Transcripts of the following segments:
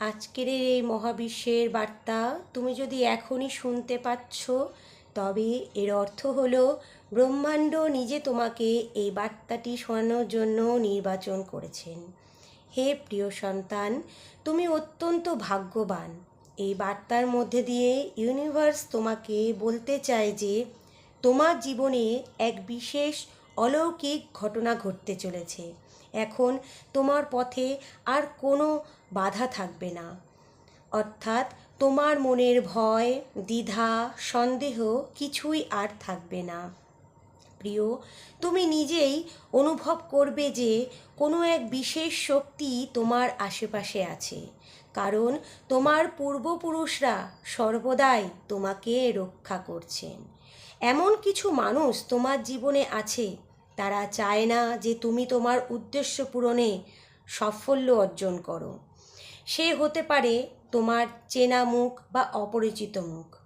আজকের এই মহাবিশ্বের বার্তা তুমি যদি এখনই শুনতে পাচ্ছ, তবে এর অর্থ হলো ব্রহ্মাণ্ড নিজে তোমাকে এই বার্তাটি শোনানোর জন্য নির্বাচন করেছেন। হে প্রিয় সন্তান, তুমি অত্যন্ত ভাগ্যবান। এই বার্তার মধ্যে দিয়ে ইউনিভার্স তোমাকে বলতে চায় যে, তোমার জীবনে এক বিশেষ অলৌকিক ঘটনা ঘটতে চলেছে। এখন তোমার পথে আর কোনো বাধা থাকবে না। অর্থাৎ তোমার মনের ভয়, দ্বিধা, সন্দেহ কিছুই আর থাকবে না। প্রিয়, তুমি নিজেই অনুভব করবে যে কোনো এক বিশেষ শক্তি তোমার আশেপাশে আছে। কারণ তোমার পূর্বপুরুষরা সর্বদাই তোমাকে রক্ষা করছেন। এমন কিছু মানুষ তোমার জীবনে আছে তারা চায় না যে তুমি তোমার উদ্দেশ্য পূরণে সাফল্য অর্জন করো। সে হতে পারে তোমার চেনা মুখ বা অপরিচিত মুখ।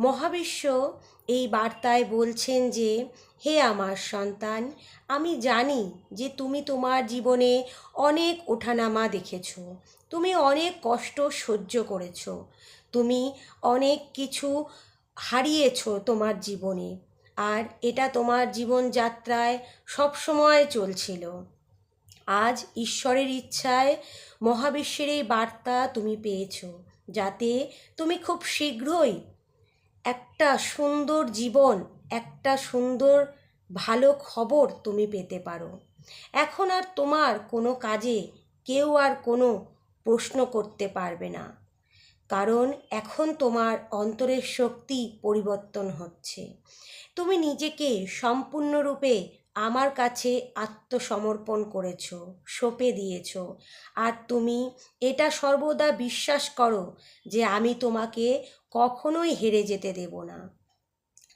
মহাবিশ্ব এই বার্তায় বলছেন যে, হে আমার সন্তান, আমি জানি যে তুমি তোমার জীবনে অনেক ওঠানামা দেখেছ। তুমি অনেক কষ্ট সহ্য করেছ। তুমি অনেক কিছু হারিয়েছো তোমার জীবনে। আর এটা তোমার জীবনযাত্রায় সবসময় চলছিল। আজ ঈশ্বরের ইচ্ছায় মহাবিশ্বের এই বার্তা তুমি পেয়েছ, যাতে তুমি খুব শীঘ্রই একটা সুন্দর জীবন, একটা সুন্দর ভালো খবর তুমি পেতে পারো। এখন আর তোমার কোনো কাজে কেউ আর কোনো প্রশ্ন করতে পারবে না, কারণ এখন তোমার অন্তরের শক্তি পরিবর্তন হচ্ছে। তুমি নিজেকে সম্পূর্ণরূপে আমার কাছে আত্মসমর্পণ করেছ, সঁপে দিয়েছ। আর তুমি এটা সর্বদা বিশ্বাস করো যে আমি তোমাকে কখনোই হেরে যেতে দেব না।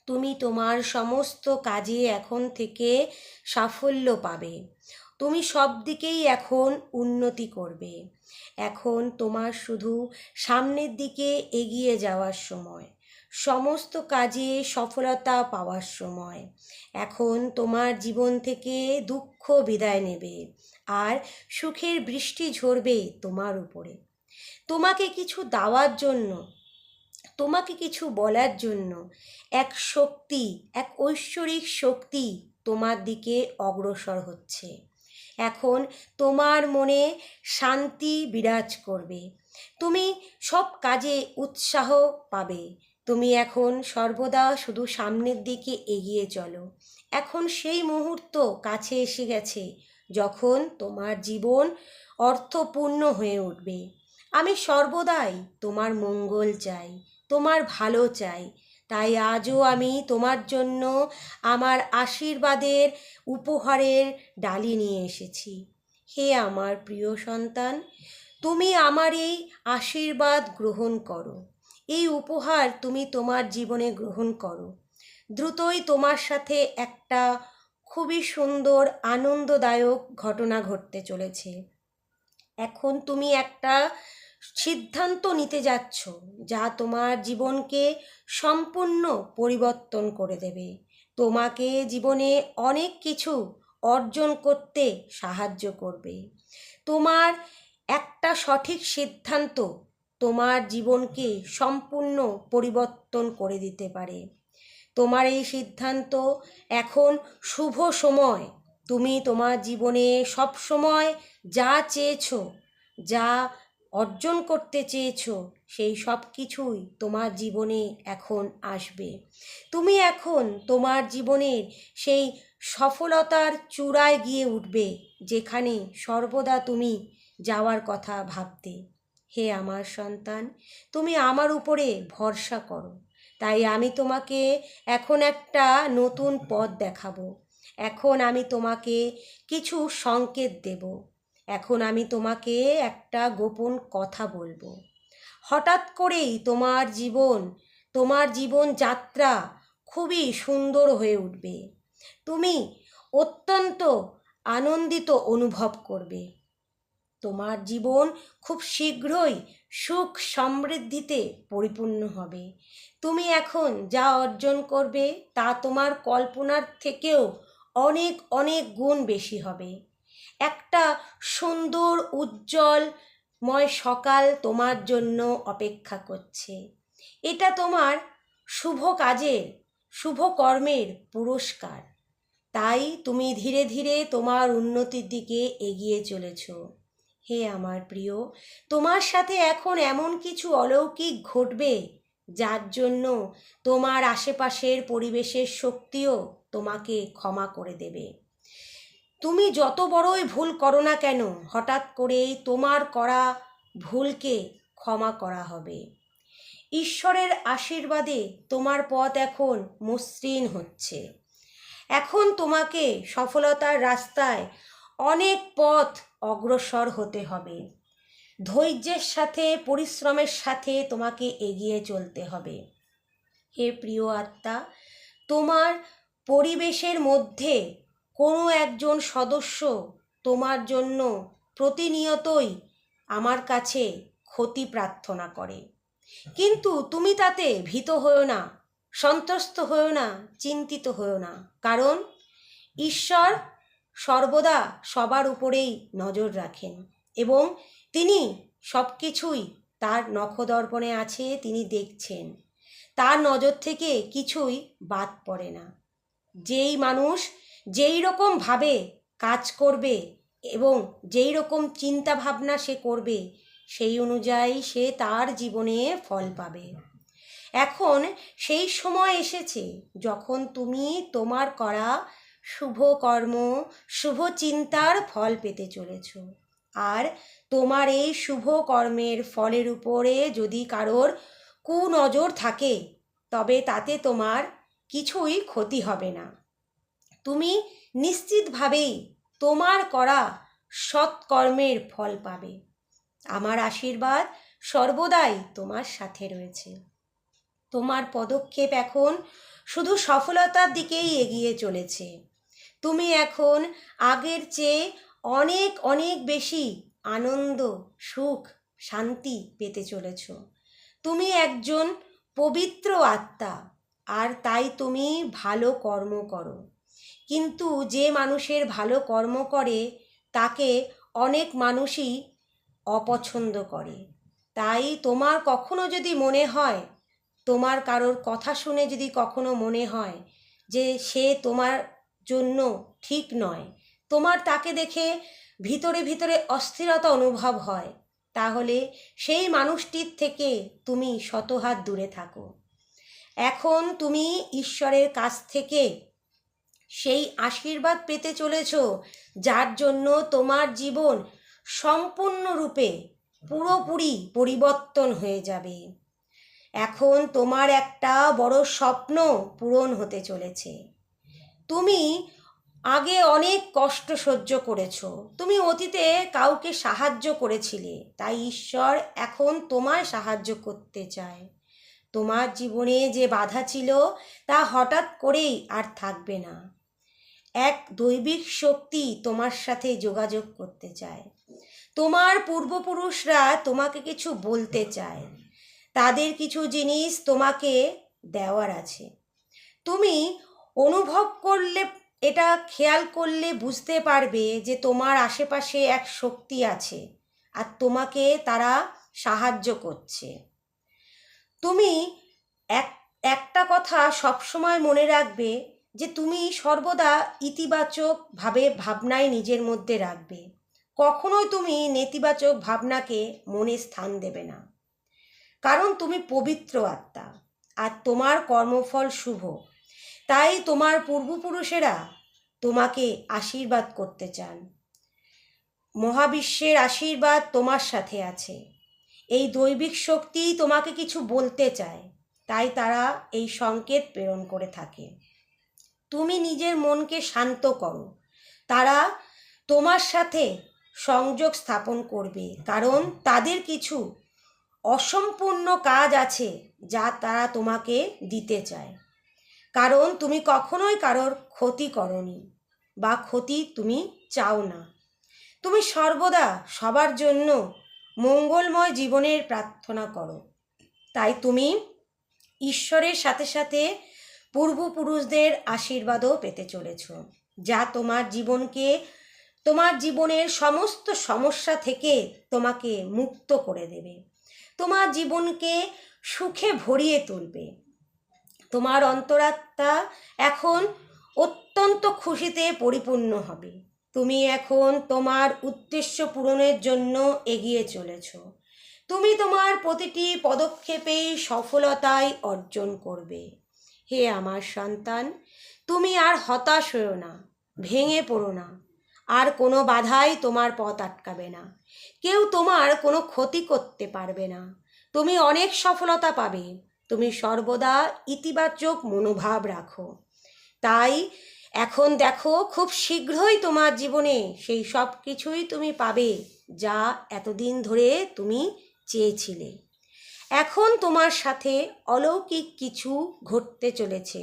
তুমি তোমার সমস্ত কাজে এখন থেকে সাফল্য পাবে। তুমি সব দিকেই এখন উন্নতি করবে। এখন তোমার শুধু সামনের দিকে এগিয়ে যাওয়ার সময়। সমস্ত কাজে সফলতা পাওয়ার সময়। এখন তোমার জীবন থেকে দুঃখ বিদায় নেবে আর সুখের বৃষ্টি ঝরবে তোমার উপরে। তোমাকে কিছু দেওয়ার জন্য, তোমাকে কিছু বলার জন্য এক শক্তি, এক ঐশ্বরিক শক্তি তোমার দিকে অগ্রসর হচ্ছে। এখন তোমার মনে শান্তি বিরাজ করবে। তুমি সব কাজে উৎসাহ পাবে। তুমি এখন সর্বদা শুধু সামনের দিকে এগিয়ে চলো। এখন সেই মুহূর্ত কাছে এসে গেছে যখন তোমার জীবন অর্থপূর্ণ হয়ে উঠবে। আমি সর্বদাই তোমার মঙ্গল চাই, তোমার ভালো চাই। তাই আজও আমি তোমার জন্য আমার আশীর্বাদের উপহারের ডালি নিয়ে এসেছি। হে আমার প্রিয় সন্তান, তুমি আমার এই আশীর্বাদ গ্রহণ করো। এই উপহার তুমি তোমার জীবনে গ্রহণ করো। দ্রুতই তোমার সাথে একটা খুবই সুন্দর, আনন্দদায়ক ঘটনা ঘটতে চলেছে। এখন তুমি একটা সিদ্ধান্ত নিতে যাচ্ছ যা তোমার জীবনকে সম্পূর্ণ পরিবর্তন করে দেবে। তোমাকে জীবনে অনেক কিছু অর্জন করতে সাহায্য করবে। তোমার একটা সঠিক সিদ্ধান্ত তোমার জীবনকে সম্পূর্ণ পরিবর্তন করে দিতে পারে। তোমার এই সিদ্ধান্ত এখন শুভ সময়। তুমি তোমার জীবনে সব সময় যা চেয়েছো, যা অর্জন করতে চেয়েছো, সেই সব কিছুই তোমার জীবনে এখন আসবে। তুমি এখন তোমার জীবনের সেই সফলতার চূড়ায় গিয়ে উঠবে, যেখানে সর্বদা তুমি যাওয়ার কথা ভাবতে। হে আমার সন্তান, তুমি আমার উপরে ভরসা করো। তাই আমি তোমাকে এখন একটা নতুন পথ দেখাবো। এখন আমি তোমাকে কিছু সংকেত দেব। এখন আমি তোমাকে একটা গোপন কথা বলব। হঠাৎ করেই তোমার জীবন তোমার জীবন যাত্রা খুবই সুন্দর হয়ে উঠবে। তুমি অত্যন্ত আনন্দিত অনুভব করবে। তোমার জীবন খুব শীঘ্রই সুখ সমৃদ্ধিতে পরিপূর্ণ হবে। তুমি এখন যা অর্জন করবে তা তোমার কল্পনার থেকেও অনেক অনেক গুণ বেশি হবে। একটা সুন্দর, উজ্জ্বল ময় সকাল তোমার জন্য অপেক্ষা করছে। এটা তোমার শুভ কাজের, শুভ কর্মের পুরস্কার। তাই তুমি ধীরে ধীরে তোমার উন্নতির দিকে এগিয়ে চলেছ। হে আমার প্রিয়, তোমার সাথে এখন এমন কিছু অলৌকিক ঘটবে যার জন্য তোমার আশেপাশের পরিবেশের শক্তিও তোমাকে ক্ষমা করে দেবে। তুমি যত বড়ই ভুল করো না কেন, হঠাৎ করেই তোমার করা ভুলকে ক্ষমা করা হবে। ঈশ্বরের আশীর্বাদে তোমার পথ এখন মসৃণ হচ্ছে। এখন তোমাকে সফলতার রাস্তায় অনেক পথ অগ্রসর হতে হবে। ধৈর্যের সাথে, পরিশ্রমের সাথে তোমাকে এগিয়ে চলতে হবে। হে প্রিয় আত্মা, তোমার পরিবেশের মধ্যে কোনো একজন সদস্য তোমার জন্য প্রতিনিয়তই আমার কাছে ক্ষতি প্রার্থনা করে। কিন্তু তুমি তাতে ভীত হও না, সন্ত্রস্ত হও না, চিন্তিত হও না। কারণ ঈশ্বর সর্বদা সবার উপরেই নজর রাখেন এবং তিনি সব কিছুই তার নখদর্পণে আছে, তিনি দেখছেন। তার নজর থেকে কিছুই বাদ পড়ে না। যেই মানুষ যেই রকম ভাবে কাজ করবে এবং যেই রকম চিন্তা ভাবনা সে করবে, সেই অনুযায়ী সে তার জীবনে ফল পাবে। এখন সেই সময় এসেছে যখন তুমি তোমার করা শুভ কর্ম, শুভ চিন্তার ফল পেতে চলেছ। আর তোমার এই শুভ কর্মের ফলের উপরে যদি কারোর কুনজর থাকে, তবে তাতে তোমার কিছুই ক্ষতি হবে না। তুমি নিশ্চিতভাবেই তোমার করা সৎকর্মের ফল পাবে। আমার আশীর্বাদ সর্বদাই তোমার সাথে রয়েছে। তোমার পদক্ষেপ এখন শুধু সফলতার দিকেই এগিয়ে চলেছে। তুমি এখন আগের চেয়ে অনেক অনেক বেশি আনন্দ, সুখ, শান্তি পেতে চলেছ। তুমি একজন পবিত্র আত্মা, আর তাই তুমি ভালো কর্ম করো। কিন্তু যে মানুষের ভালো কর্ম করে, তাকে অনেক মানুষই অপছন্দ করে। তাই তোমার কখনো যদি মনে হয়, তোমার কারোর কথা শুনে যদি কখনো মনে হয় যে সে তোমার জন্য ঠিক নয়। তোমার তাকে দেখে ভিতরে ভিতরে অস্থিরতা অনুভব হয়। তাহলে সেই মানুষটির থেকে তুমি শতহাত দূরে থাকো। এখন তুমি ঈশ্বরের কাছ থেকে সেই আশীর্বাদ পেতে চলেছ, যার জন্য তোমার জীবন সম্পূর্ণরূপে পুরোপুরি পরিবর্তন হয়ে যাবে। এখন তোমার একটা বড় স্বপ্ন পূরণ হতে চলেছে। তুমি আগে অনেক কষ্ট সহ্য করেছ। তুমি অতীতে কাউকে সাহায্য করেছিলে, তাই ঈশ্বর এখন তোমায় সাহায্য করতে চায়। তোমার জীবনে যে বাধা ছিল, তা হঠাৎ করেই আর থাকবে না। এক দৈবিক শক্তি তোমার সাথে যোগাযোগ করতে চায়। তোমার পূর্বপুরুষরা তোমাকে কিছু বলতে চায়। তাদের কিছু জিনিস তোমাকে দেওয়ার আছে। তুমি অনুভব করলে, এটা খেয়াল করলে বুঝতে পারবে যে তোমার আশেপাশে এক শক্তি আছে আর তোমাকে তারা সাহায্য করছে। তুমি এক, একটা কথা সবসময় মনে রাখবে যে তুমি সর্বদা ইতিবাচকভাবে ভাবনায় নিজের মধ্যে রাখবে। কখনোই তুমি নেতিবাচক ভাবনাকে মনে স্থান দেবে না। কারণ তুমি পবিত্র আত্মা আর তোমার কর্মফল শুভ। তাই তোমার পূর্বপুরুষেরা তোমাকে আশীর্বাদ করতে চান। মহাবিশ্বের আশীর্বাদ তোমার সাথে আছে। এই দৈবিক শক্তি তোমাকে কিছু বলতে চায়, তাই তারা এই সংকেত প্রেরণ করে থাকে। তুমি নিজের মনকে শান্ত করো। তারা তোমার সাথে সংযোগ স্থাপন করবে, কারণ তাদের কিছু অসম্পূর্ণ কাজ আছে যা তারা তোমাকে দিতে চায়। কারণ তুমি কখনোই কারোর ক্ষতি করনি বা ক্ষতি তুমি চাও না। তুমি সর্বদা সবার জন্য মঙ্গলময় জীবনের প্রার্থনা করো। তাই তুমি ঈশ্বরের সাথে সাথে পূর্বপুরুষদের আশীর্বাদও পেতে চলেছ, যা তোমার জীবনকে, তোমার জীবনের সমস্ত সমস্যা থেকে তোমাকে মুক্ত করে দেবে। তোমার জীবনকে সুখে ভরিয়ে তুলবে। তোমার অন্তরাত্মা এখন অত্যন্ত খুশিতে পরিপূর্ণ হবে। তুমি এখন তোমার উদ্দেশ্য পূরণের জন্য এগিয়ে চলেছ। তুমি তোমার প্রতিটি পদক্ষেপেই সফলতায় অর্জন করবে। হে আমার সন্তান, তুমি আর হতাশ হও না, ভেঙে পড়ো না। আর কোনো বাধাই তোমার পথ আটকাবে না। কেউ তোমার কোনো ক্ষতি করতে পারবে না। তুমি অনেক সফলতা পাবে। তুমি সর্বদা ইতিবাচক মনোভাব রাখো। তাই এখন দেখো খুব শীঘ্রই তোমার জীবনে সেই সব কিছুই তুমি পাবে যা এতদিন ধরে তুমি চেয়েছিলে। এখন তোমার সাথে অলৌকিক কিছু ঘটতে চলেছে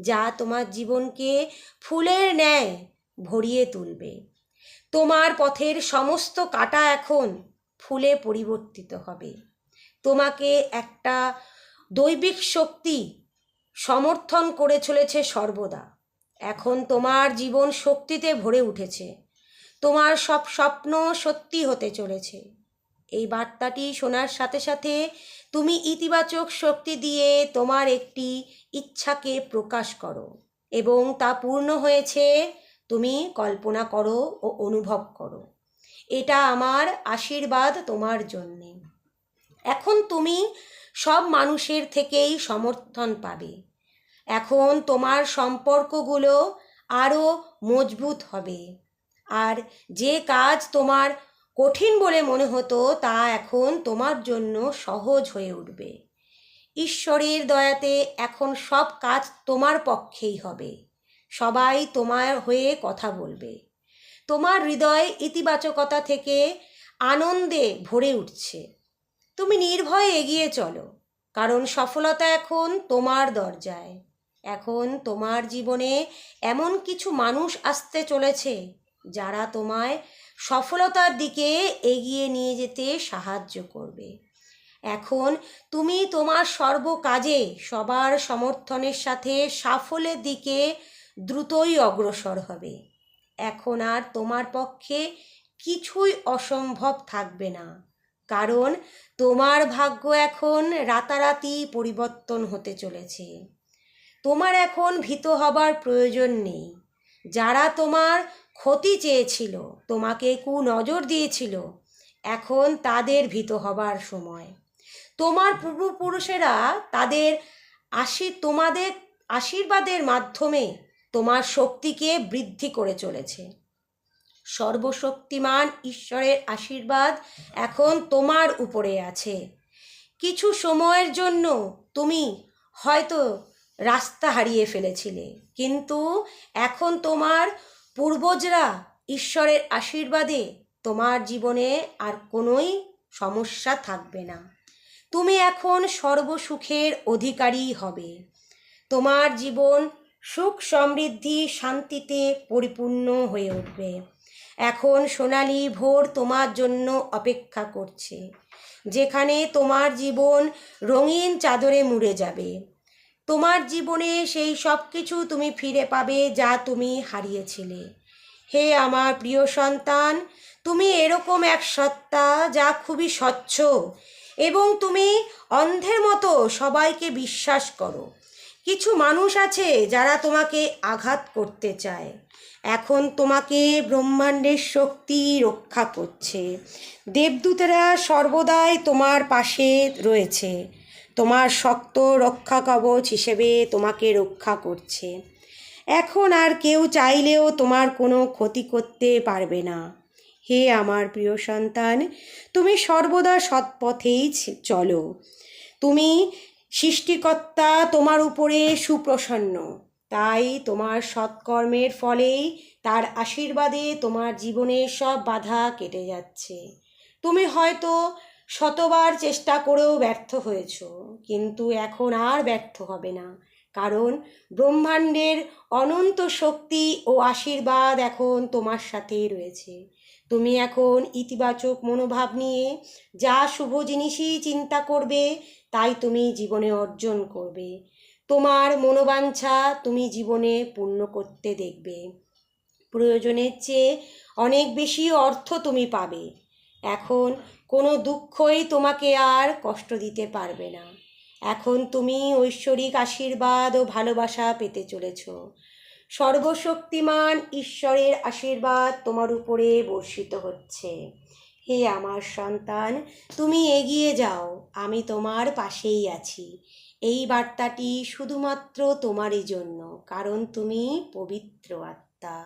যা তোমার জীবনকে ফুলের ন্যায় ভরিয়ে তুলবে। তোমার পথের সমস্ত কাটা এখন ফুলে পরিবর্তিত হবে। তোমাকে একটা দৈবিক শক্তি সমর্থন করে চলেছে সর্বদা। এখন তোমার জীবন শক্তিতে ভরে উঠেছে। তোমার সব স্বপ্ন সত্যি হতে চলেছে। এই বার্তাটি শোনার সাথে সাথে তুমি ইতিবাচক শক্তি দিয়ে তোমার একটি ইচ্ছাকে প্রকাশ করো এবং তা পূর্ণ হয়েছে তুমি কল্পনা করো ও অনুভব করো। এটা আমার আশীর্বাদ তোমার জন্যে। এখন তুমি সব মানুষের থেকেই সমর্থন পাবে। এখন তোমার সম্পর্কগুলো আরও মজবুত হবে। আর যে কাজ তোমার কঠিন বলে মনে হতো, তা এখন তোমার জন্য সহজ হয়ে উঠবে। ঈশ্বরের দয়াতে এখন সব কাজ তোমার পক্ষেই হবে। সবাই তোমার হয়ে কথা বলবে। তোমার হৃদয় ইতিবাচকতা থেকে আনন্দে ভরে উঠছে। তুমি নির্ভয়ে এগিয়ে চলো, কারণ সফলতা এখন তোমার দরজায়। এখন তোমার জীবনে এমন কিছু মানুষ আসতে চলেছে, যারা তোমায় সফলতার দিকে এগিয়ে নিয়ে যেতে সাহায্য করবে। এখন তুমি তোমার সর্বকাজে সবার সমর্থনের সাথে সাফল্যের দিকে দ্রুতই অগ্রসর হবে। এখন আর তোমার পক্ষে কিছুই অসম্ভব থাকবে না। কারণ তোমার ভাগ্য এখন রাতারাতি পরিবর্তন হতে চলেছে। তোমার এখন ভীত হবার প্রয়োজন নেই। যারা তোমার ক্ষতি চেয়েছিল, তোমাকে কু নজর দিয়েছিল, এখন তাদের ভীত হবার সময়। তোমার পূর্বপুরুষেরা তাদের আশী, তোমাদের আশীর্বাদের মাধ্যমে তোমার শক্তিকে বৃদ্ধি করে চলেছে। সর্বশক্তিমান ঈশ্বরের আশীর্বাদ এখন তোমার উপরে আছে। কিছু সময়ের জন্য তুমি হয়তো রাস্তা হারিয়ে ফেলেছিলে, কিন্তু এখন তোমার পূর্বজরা ঈশ্বরের আশীর্বাদে তোমার জীবনে আর কোনোই সমস্যা থাকবে না। তুমি এখন সর্বসুখের অধিকারী হবে। তোমার জীবন সুখ সমৃদ্ধি শান্তিতে পরিপূর্ণ হয়ে উঠবে। এখন সোনালি ভোর তোমার জন্য অপেক্ষা করছে। যেখানে তোমার জীবন রঙিন চাদরে মুড়ে যাবে। তোমার জীবনে সেই সব কিছু তুমি ফিরে পাবে যা তুমি হারিয়েছিলে। হে আমার প্রিয় সন্তান, তুমি এরকম এক সত্তা যা খুবই স্বচ্ছ এবং তুমি অন্ধের মতো সবাইকে বিশ্বাস করো। কিছু মানুষ আছে যারা তোমাকে আঘাত করতে চায়। এখন তোমাকে ব্রহ্মাণ্ডের শক্তি রক্ষা করছে। দেবদূতেরা সর্বদাই তোমার পাশে রয়েছে। তোমার শক্ত রক্ষা কবচ হিসেবে তোমাকে রক্ষা করছে। এখন আর কেউ চাইলেও তোমার কোনো ক্ষতি করতে পারবে না। হে আমার প্রিয় সন্তান, তুমি সর্বদা সৎপথেই চলো। তুমি সৃষ্টিকর্তা তোমার উপরে সুপ্রসন্ন। তাই তোমার সৎকর্মের ফলেই তার আশীর্বাদে তোমার জীবনের সব বাধা কেটে যাচ্ছে। তুমি হয়তো শতবার চেষ্টা করেও ব্যর্থ হয়েছ, কিন্তু এখন আর ব্যর্থ হবে না, কারণ ব্রহ্মাণ্ডের অনন্ত শক্তি ও আশীর্বাদ এখন তোমার সাথেই রয়েছে। তুমি এখন ইতিবাচক মনোভাব নিয়ে যা শুভ জিনিসই চিন্তা করবে, তাই তুমি জীবনে অর্জন করবে। তোমার মনোবাঞ্ছা তুমি জীবনে পূর্ণ করতে দেখবে। প্রয়োজনের চেয়ে অনেক বেশি অর্থ তুমি পাবে। এখন কোনো দুঃখই তোমাকে আর কষ্ট দিতে পারবে না। এখন তুমি ঐশ্বরিক আশীর্বাদ ও ভালোবাসা পেতে চলেছ। সর্বশক্তিমান ঈশ্বরের আশীর্বাদ তোমার উপরে বর্ষিত হচ্ছে। হে আমার সন্তান, তুমি এগিয়ে যাও, আমি তোমার পাশেই আছি। এই বার্তাটি শুধুমাত্র তোমারই জন্য কারণ তুমি পবিত্র আত্মা।